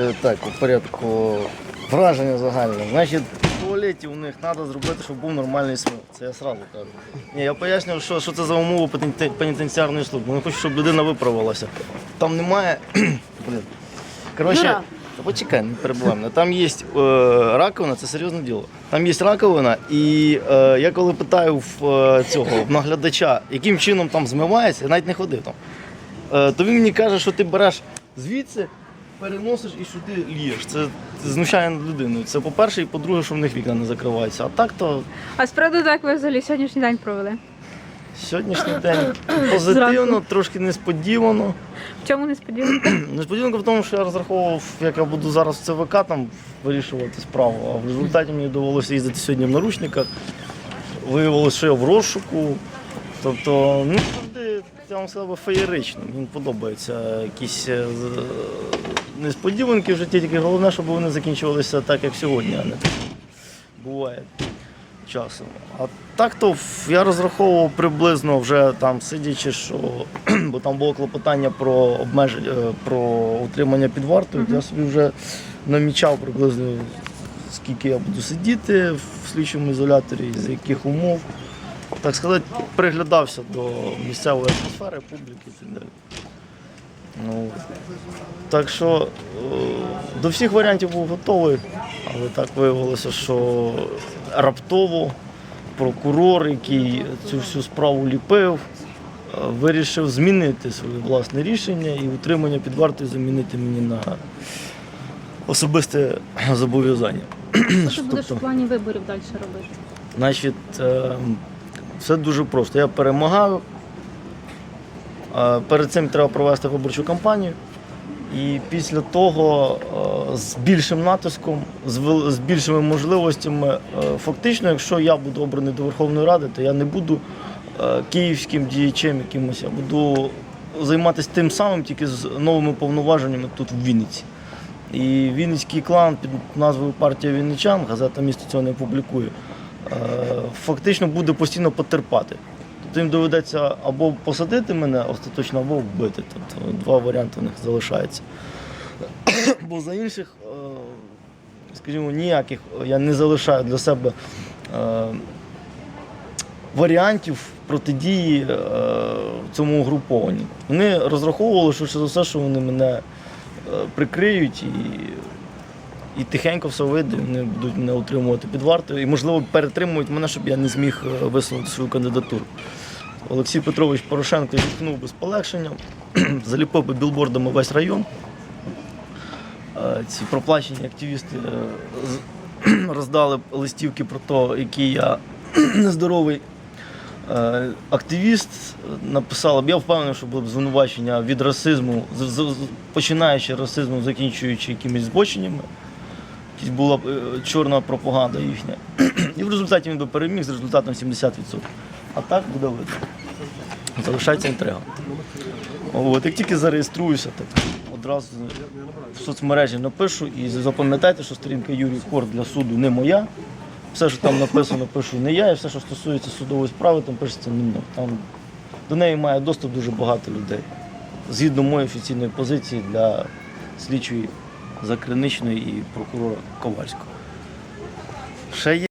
Е, Так, у порядку враження загальне. Значить, в туалеті у них треба зробити, щоб був нормальний смив. Це я сразу кажу. Ні, я пояснюю, що, що це за умови пенітенціарної служби. Вони хочуть, щоб людина виправилася. Там немає. Блін. Коротше, Юра. почекай, не перебувай мене. Там є е, раковина, це серйозне діло. Там є раковина, і е, я коли питаю в е, цього в наглядача, яким чином там змивається, я навіть не ходив там. Е, то він мені каже, що ти береш звідси, переносиш і сюди лієш. Це знущає над людиною. Це по-перше, і по-друге, що в них вікна не закриваються. А так то А того, як ви взагалі сьогоднішній день провели? сьогоднішній день позитивно, трошки несподівано. В чому несподіванка? Несподіванка в тому, що я розраховував, як я буду зараз в ЦВК там вирішувати справу, а в результаті мені довелося їздити сьогодні в наручниках. Виявилося, що я в розшуку. Тобто, ну завжди я вам сказав, би, феєрично. Мені подобаються якісь е, несподіванки в житті, тільки головне, щоб вони закінчувалися так, як сьогодні, а не так буває часом. А так то я розраховував приблизно вже там сидячи, що бо там було клопотання про обмеження про утримання під вартою. Я собі вже намічав приблизно скільки я буду сидіти в слідчому ізоляторі, з яких умов. Так сказати, приглядався до місцевої атмосфери, публіки і так далі. Ну, так що е, до всіх варіантів був готовий, але так виявилося, що раптово прокурор, який цю всю справу ліпив, е, вирішив змінити своє власне рішення і утримання під вартою замінити мені на особисте зобов'язання. Що будеш Тобто- в плані виборів далі робити? Значить, е, все дуже просто. Я перемагаю. Перед цим треба провести виборчу кампанію. І після того е, з більшим натиском, з більшими можливостями, е, фактично, якщо я буду обраний до Верховної Ради, то я не буду е, київським діячем якимось, я буду займатися тим самим, тільки з новими повноваженнями тут в Вінниці. І Вінницький клан під назвою партія Вінничан, газета місто цього не публікує, фактично буде постійно потерпати. Тобто їм доведеться або посадити мене остаточно, або вбити. Тобто два варіанти в них залишаються. Бо за інших, е, скажімо, ніяких я не залишаю для себе е, варіантів протидії е, цьому угрупованню. Вони розраховували, що за все, що вони мене е, прикриють і, і тихенько все вийде, вони будуть мене утримувати під вартою і, можливо, перетримують мене, щоб я не зміг е, висунути свою кандидатуру. Олексій Петрович Порошенко зіткнув би з полегшенням, заліпив би білбордами весь район. Е, Ці проплачені активісти е, роздали б листівки про те, який я нездоровий е, активіст. Написала я впевнений, що було б звинувачення від расизму, починаючи расизмом, закінчуючи якимись збоченнями. Якась була чорна пропаганда їхня. І в результаті він би переміг з результатом 70%. А так буде видно. Залишається інтрига. От, як тільки зареєструюся, так одразу в соцмережі напишу і запам'ятайте, що сторінка Юрій Кор для суду не моя. Все, що там написано, пишу не я, і все, що стосується судової справи, там пишеться не мною. Там до неї має доступ дуже багато людей. Згідно моєї офіційної позиції для слідчої Закриничної і прокурора Ковальського. Ще є